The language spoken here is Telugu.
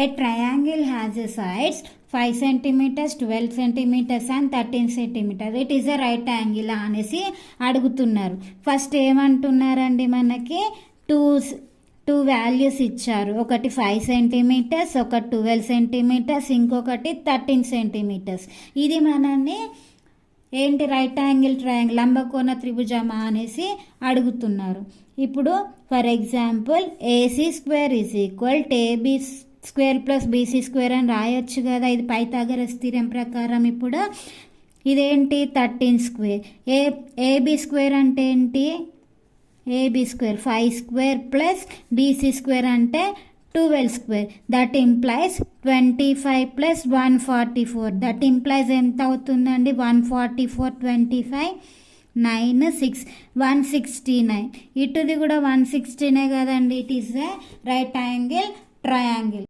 A triangle has a sides five centimetres twelve centimetres and thirteen centimetre it is a right angle అనేసి అడుగుతున్నారు. ఫస్ట్ ఏమంటున్నారండి మనకి? టూ టూ వాల్యూస్ ఇచ్చారు. ఒకటి ఫైవ్ సెంటీమీటర్స్ ఒక ట్వెల్వ్ సెంటీమీటర్స్ ఇంకొకటి థర్టీన్ సెంటీమీటర్స్ ఇది మనల్ని ఏంటి రైట్ యాంగిల్ ట్రయాంగిల్ లంబకోణ త్రిభుజమా అనేసి అడుగుతున్నారు. ఇప్పుడు for example AC square is equal AB square plus BC square అని రాయొచ్చు కదా. ఇది పైతాగరస్ స్థిరం ప్రకారం ఇప్పుడు. ఇదేంటి? Thirteen square. A AB square అంటే ఏంటి? AB square. Five square plus BC square అంటే twelve square. That implies twenty five plus one forty four. That implies ఎంత అవుతుందండి? One forty four twenty five nine six one sixty nine. ఇటుది కూడా వన్ సిక్స్టీనే కదండి. It is a right angle triangle.